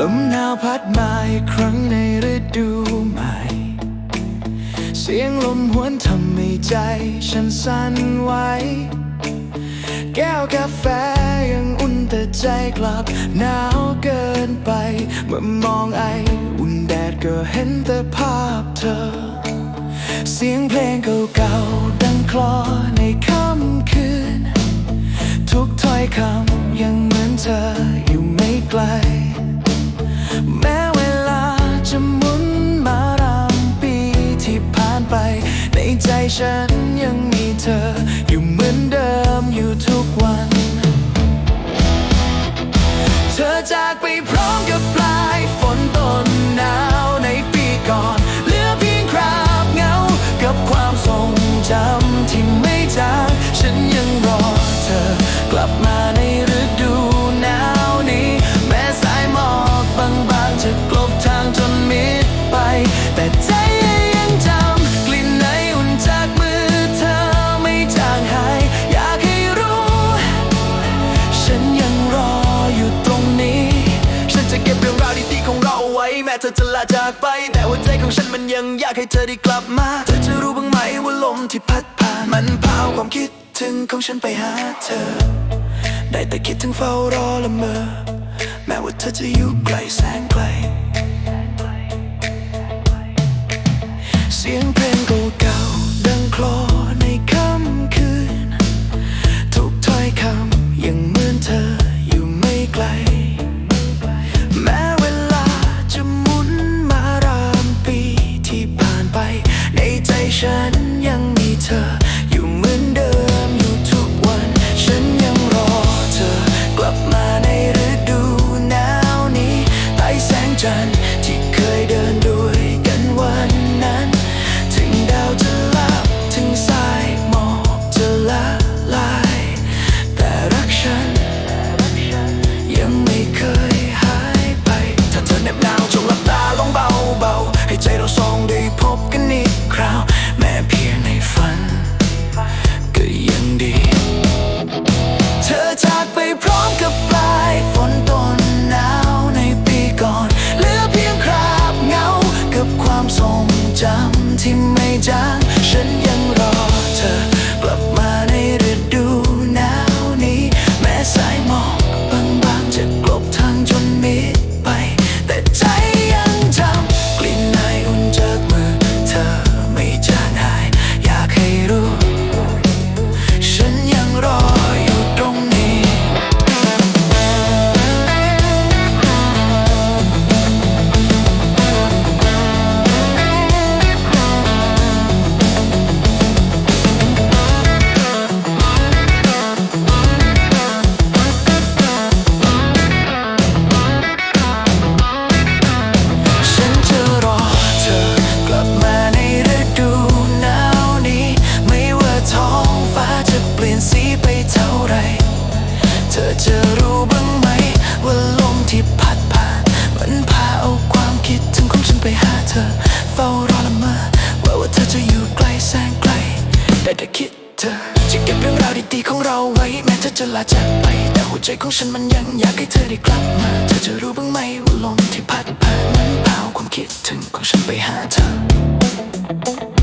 ลมหนาวพัดมาอีกครั้งในฤดูใหม่ เสียงลมหวนทำให้ใจฉันสั่นไหว แก้วกาแฟยังอุ่นแต่ใจกลับหนาวเกินไป เมื่อมองไออุ่นแดดก็เห็นแต่ภาพเธอ เสียงเพลงเก่าๆดังคลอในค่ำคืน ทุกถ้อยคำยังเหมือนเธออยู่ไม่ไกล ฉัน แม้เธอจะลาจากไป แต่หัวใจของฉันมันยังอยากให้เธอได้กลับมา เธอจะรู้บ้างไหมว่าลมที่พัดผ่าน มันพาความคิดถึงของฉันไปหาเธอ ได้แต่คิดถึงเฝ้ารอละเมอ แม้ว่าเธอจะอยู่ไกลแสนไกล เสียงเพลงก็ จำที่ไม่จางฉันยังรอเธอกลับมาในฤดูหนาวนี้ แม้สายหมอกบางๆจะกลบทางจนมิด ไปหาเธอ เฝ้ารอละเมอว่าว่าเธอจะอยู่ไกลแสนไกล ได้แต่คิดเธอ จะเก็บเรื่องราวดีๆของเราไว้ แม้เธอจะลาจากไป แต่หัวใจของฉันมันยังอยากให้เธอได้กลับมา เธอจะรู้บ้างไหมว่าลมที่พัดผ่านมันพาเอาความคิดถึงของฉันไปหาเธอ